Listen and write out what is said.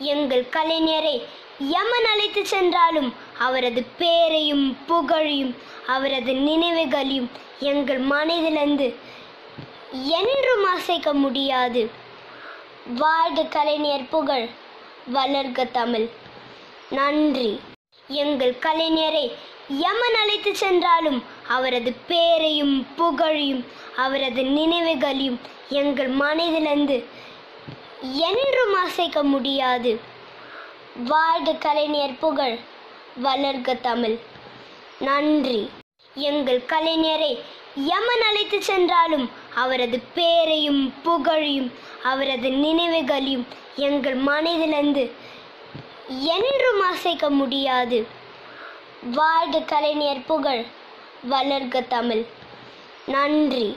எங்கள் கலைஞரை யமன் அழைத்து சென்றாலும் அவரது பேரையும் புகழையும் அவரது நினைவுகளையும் எங்கள் மனதிலிருந்து என்றும் அசைக்க முடியாது. வாழ்க கலைஞர் புகழ். வளர்க தமிழ். நன்றி. எங்கள் கலைஞரை யமன் அழைத்து சென்றாலும் அவரது பேரையும் புகழையும் அவரது நினைவுகளையும் எங்கள் மனதிலிருந்து என்றும் அசைக்க முடியாது. வாழ்க கலைஞர் புகழ் வளர்க தமிழ். நன்றி. எங்கள் கலைஞரை யமன் அழைத்து சென்றாலும் அவரது பேரையும் புகழையும் அவரது நினைவுகளையும் எங்கள் மனதிலிருந்து என்றும் அசைக்க முடியாது. வாழ்க கலைஞர் புகழ் வளர்க தமிழ். நன்றி.